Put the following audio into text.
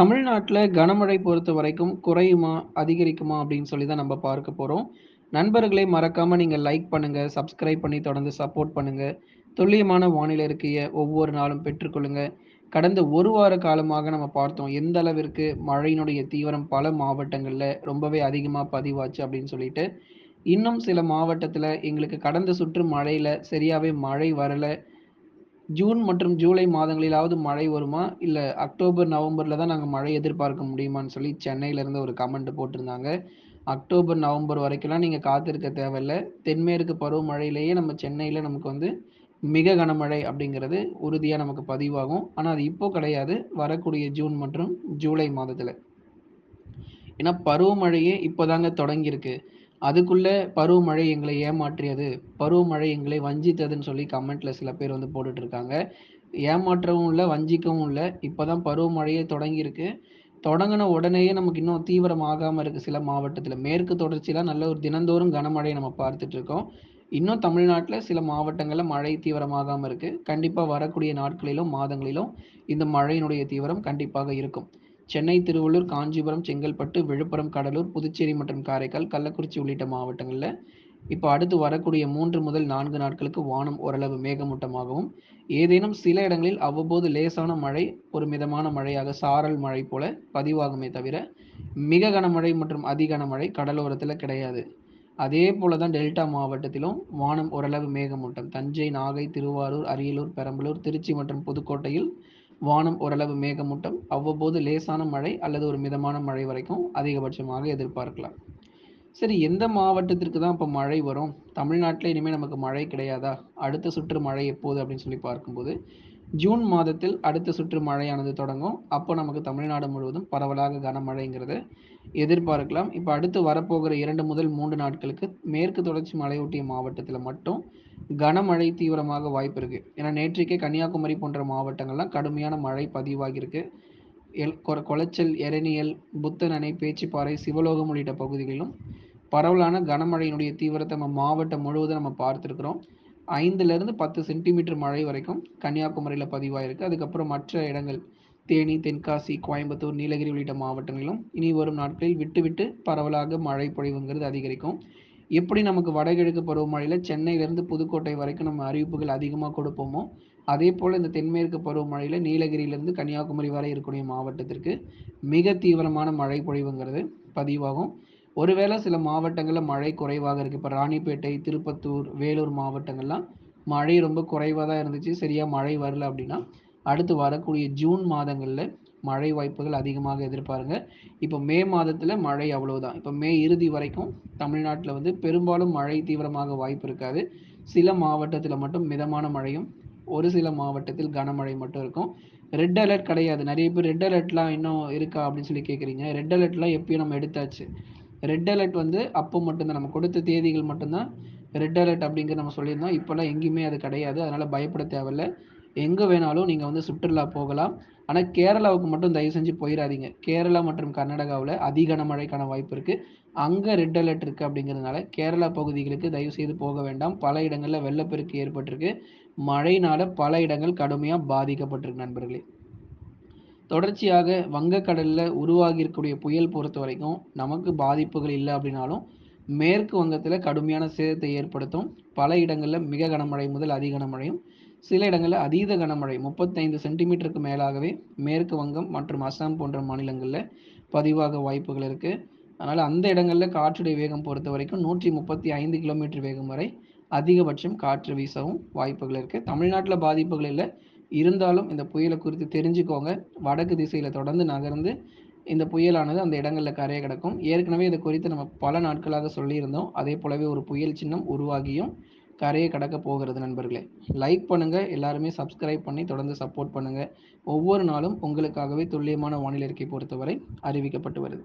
தமிழ்நாட்டில் கனமழை பொறுத்த வரைக்கும் குறையுமா? அதிகரிக்குமா? அப்படின்னு சொல்லி தான் நம்ம பார்க்க போகிறோம் நண்பர்களை மறக்காமல் நீங்கள் லைக் பண்ணுங்கள் சப்ஸ்கிரைப் பண்ணி தொடர்ந்து சப்போர்ட் பண்ணுங்கள் துல்லியமான வானிலை இருக்கைய ஒவ்வொரு நாளும் பெற்றுக்கொள்ளுங்க. கடந்த ஒரு வார காலமாக நம்ம பார்த்தோம். எந்த அளவிற்கு மழையினுடைய தீவிரம் பல மாவட்டங்களில் ரொம்பவே அதிகமாக பதிவாச்சு அப்படின்னு சொல்லிட்டு. இன்னும் சில மாவட்டத்தில் எங்களுக்கு கடந்த சுற்று மழையில் சரியாகவே மழை வரல. ஜூன் மற்றும் ஜூலை மாதங்களிலாவது மழை வருமா? இல்ல அக்டோபர், நவம்பர்ல தான் நாங்க மழை எதிர்பார்க்க முடியுமான்னு சொல்லி சென்னையில இருந்து ஒரு கமெண்ட் போட்டிருந்தாங்க. அக்டோபர், நவம்பர் வரைக்கும்லாம் நீங்க காத்திருக்க தேவையில்ல. தென்மேற்கு பருவமழையிலேயே நம்ம சென்னையில நமக்கு வந்து மிக கனமழை அப்படிங்கிறது உறுதியா நமக்கு பதிவாகும். ஆனா அது இப்போ கிடையாது. வரக்கூடிய ஜூன் மற்றும் ஜூலை மாதத்துல. ஏன்னா பருவமழையே இப்போதாங்க தொடங்கியிருக்கு. அதுக்குள்ள பருவமழை எங்களை ஏமாற்றியது, பருவமழை எங்களை வஞ்சித்ததுன்னு சொல்லி கமெண்ட்ல சில பேர் வந்து போட்டுட்டு இருக்காங்க. ஏமாற்றவும் இல்லை வஞ்சிக்கவும் இல்லை இப்போதான் பருவமழையே தொடங்கியிருக்கு. தொடங்கின உடனேயே நமக்கு இன்னும் தீவிரம் ஆகாம இருக்கு சில மாவட்டத்தில் மேற்கு தொடர்ச்சியெல்லாம் நல்ல ஒரு தினந்தோறும் கனமழையை நம்ம பார்த்துட்டு இருக்கோம். இன்னும் தமிழ்நாட்டில் சில மாவட்டங்களில் மழை தீவிரமாகாமல் இருக்கு. கண்டிப்பாக வரக்கூடிய நாட்களிலும், மாதங்களிலும் இந்த மழையினுடைய தீவிரம் கண்டிப்பாக இருக்கும். சென்னை, திருவள்ளூர், காஞ்சிபுரம், செங்கல்பட்டு, விழுப்புரம், கடலூர், புதுச்சேரி மற்றும் காரைக்கால், கள்ளக்குறிச்சி உள்ளிட்ட மாவட்டங்களில் இப்போ அடுத்து வரக்கூடிய மூன்று முதல் நான்கு நாட்களுக்கு வானம் ஓரளவு மேகமூட்டமாகவும், ஏதேனும் சில இடங்களில் அவ்வப்போது லேசான மழை, ஒரு மிதமான மழையாக சாரல் மழை போல பதிவாகுமே தவிர, மிக கனமழை மற்றும் அதி கனமழை கடலோரத்தில் கிடையாது. அதே போல தான் டெல்டா மாவட்டத்திலும் வானம் ஓரளவு மேகமூட்டம். தஞ்சை, நாகை, திருவாரூர், அரியலூர், பெரம்பலூர், திருச்சி மற்றும் புதுக்கோட்டையில் வானம் ஓரளவு மேகமூட்டம். அவ்வப்போது லேசான மழை அல்லது ஒரு மிதமான மழை வரைக்கும் அதிகபட்சமாக எதிர்பார்க்கலாம். சரி எந்த மாவட்டத்திற்கு தான் இப்போ மழை வரும்? தமிழ்நாட்டில் இனிமே நமக்கு மழை கிடையாதா? அடுத்த சுற்று மழை எப்போது அப்படின்னு சொல்லி பார்க்கும்போது, ஜூன் மாதத்தில் அடுத்த சுற்று மழையானது தொடங்கும். அப்போ நமக்கு தமிழ்நாடு முழுவதும் பரவலாக கனமழைங்கிறத எதிர்பார்க்கலாம். இப்போ அடுத்து வரப்போகிற இரண்டு முதல் மூன்று நாட்களுக்கு மேற்கு தொடர்ச்சி மலையொட்டிய மாவட்டத்தில் மட்டும் கனமழை தீவிரமாக வாய்ப்பு இருக்கு. ஏன்னா நேற்றைக்கே கன்னியாகுமரி போன்ற மாவட்டங்கள்லாம் கடுமையான மழை பதிவாகியிருக்கு. எல் கொ கொளச்சல், எரணியல், புத்தன் அணை, பேச்சிப்பாறை, சிவலோகம் உள்ளிட்ட பகுதிகளிலும் பரவலான கனமழையினுடைய தீவிரத்தை நம்ம மாவட்டம் முழுவதும் நம்ம பார்த்துருக்குறோம் 5லிருந்து 10 சென்டிமீட்டர் மழை வரைக்கும் கன்னியாகுமரியில பதிவாயிருக்கு. அதுக்கப்புறம் மற்ற இடங்கள் தேனி, தென்காசி, கோயம்புத்தூர், நீலகிரி உள்ளிட்ட மாவட்டங்களிலும் இனி வரும் நாட்களில் விட்டு விட்டு பரவலாக மழை பொழிவுங்கிறது அதிகரிக்கும். எப்படி நமக்கு வடகிழக்கு பருவமழையில சென்னையிலிருந்து புதுக்கோட்டை வரைக்கும் நம்ம அறிவிப்புகள் அதிகமாக கொடுப்போமோ, அதே போல் இந்த தென்மேற்கு பருவமழையில நீலகிரியிலிருந்து கன்னியாகுமரி வரை இருக்கக்கூடிய மாவட்டத்திற்கு மிக தீவிரமான மழை பொழிவுங்கிறது பதிவாகும். ஒருவேளை சில மாவட்டங்களில் மழை குறைவாக இருக்கு. இப்போ ராணிப்பேட்டை, திருப்பத்தூர், வேலூர் மாவட்டங்கள்லாம் மழை ரொம்ப குறைவாக தான் இருந்துச்சு. சரியாக மழை வரல அப்படின்னா, அடுத்து வரக்கூடிய ஜூன் மாதங்களில் மழை வாய்ப்புகள் அதிகமாக எதிர்பாருங்க. இப்போ மே மாதத்தில் மழை அவ்வளவுதான். இப்போ மே இறுதி வரைக்கும் தமிழ்நாட்டில் வந்து பெரும்பாலும் மழை தீவிரமாக வாய்ப்பு இருக்காது. சில மாவட்டத்தில் மட்டும் மிதமான மழையும், ஒரு சில மாவட்டத்தில் கனமழை மட்டும் இருக்கும். ரெட் அலர்ட் கிடையாது. நிறைய பேர் ரெட் அலர்ட்லாம் இன்னும் இருக்கா அப்படின்னு சொல்லி கேட்குறீங்க. ரெட் அலர்ட்லாம் எப்பயும் நம்ம எடுத்தாச்சு. ரெட் அலர்ட் வந்து அப்போ மட்டும்தான் நம்ம கொடுத்த தேதிகள் மட்டும்தான் ரெட் அலர்ட் அப்படிங்கிறத நம்ம சொல்லியிருந்தோம். இப்போல்லாம் எங்கேயுமே அது கிடையாது. அதனால் பயப்பட தேவையில்ல. எங்கே வேணாலும் நீங்கள் வந்து சுற்றுலா போகலாம். ஆனால் கேரளாவுக்கு மட்டும் தயவு செஞ்சு போயிடாதீங்க கேரளா மற்றும் கர்நாடகாவில் அதிக கனமழைக்கான வாய்ப்பு இருக்குது அங்கே ரெட் அலர்ட் இருக்குது அப்படிங்கிறதுனால கேரளா பகுதிகளுக்கு தயவு செய்து போக வேண்டாம். பல இடங்களில் வெள்ளப்பெருக்கு ஏற்பட்டிருக்கு. மழையினால் பல இடங்கள் கடுமையாக பாதிக்கப்பட்டிருக்கு நண்பர்களே. தொடர்ச்சியாக வங்கக்கடலில் உருவாகி இருக்கக்கூடிய புயல் பொறுத்தவரைக்கும் நமக்கு பாதிப்புகள் இல்லை அப்படின்னாலும், மேற்கு வங்கத்தில் கடுமையான சேதத்தை ஏற்படுத்தும். பல இடங்களில் மிக கனமழை முதல் அதி கனமழையும், சில இடங்களில் அதீத கனமழை 35 சென்டிமீட்டருக்கு மேலாகவே மேற்கு வங்கம் மற்றும் அசாம் போன்ற மாநிலங்களில் பதிவாக வாய்ப்புகள் இருக்குது அதனால் அந்த இடங்களில் காற்றுடைய வேகம் பொறுத்த வரைக்கும் நூற்றி முப்பத்தி ஐந்து கிலோமீட்டர் வேகம் வரை அதிகபட்சம் காற்று வீசவும் வாய்ப்புகள் இருக்குது தமிழ்நாட்டில் பாதிப்புகள் இல்லை. இருந்தாலும் இந்த புயலை குறித்து தெரிஞ்சுக்கோங்க. வடக்கு திசையில் தொடர்ந்து நகர்ந்து இந்த புயலானது அந்த இடங்களில் கரையை கடக்கும். ஏற்கனவே இதை குறித்து நம்ம பல நாட்களாக சொல்லியிருந்தோம். அதே போலவே ஒரு புயல் சின்னம் உருவாகியும் கரையை கடக்க போகிறது நண்பர்களே. லைக் பண்ணுங்க. எல்லாருமே சப்ஸ்கிரைப் பண்ணி தொடர்ந்து சப்போர்ட் பண்ணுங்க. ஒவ்வொரு நாளும் உங்களுக்காகவே துல்லியமான வானிலை இருக்கை பொறுத்தவரை அறிவிக்கப்பட்டு வருது.